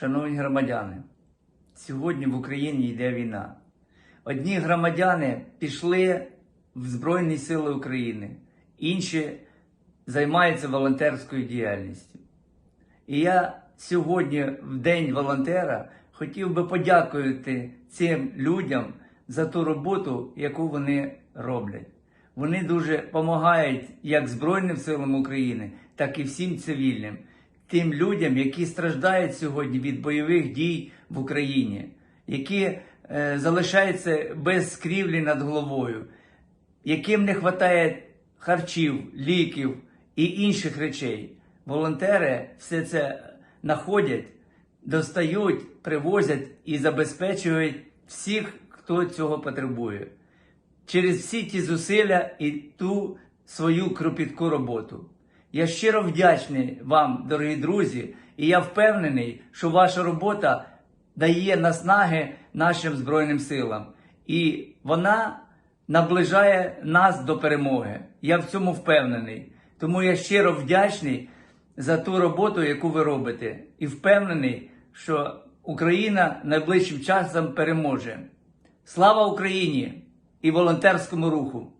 Шановні громадяни, сьогодні в Україні йде війна. Одні громадяни пішли в Збройні Сили України, інші займаються волонтерською діяльністю. І я сьогодні, в День волонтера, хотів би подякувати цим людям за ту роботу, яку вони роблять. Вони дуже допомагають як Збройним силам України, так і всім цивільним, тим людям, які страждають сьогодні від бойових дій в Україні, які е, залишаються без скрівлі над головою, яким не вистачає харчів, ліків і інших речей. Волонтери все це знаходять, достають, привозять і забезпечують всіх, хто цього потребує. Через всі ті зусилля і ту свою кропітку роботу. Я щиро вдячний вам, дорогі друзі, і я впевнений, що ваша робота дає наснаги нашим Збройним силам. І вона наближає нас до перемоги. Я в цьому впевнений. Тому я щиро вдячний за ту роботу, яку ви робите, і впевнений, що Україна найближчим часом переможе. Слава Україні і волонтерському руху!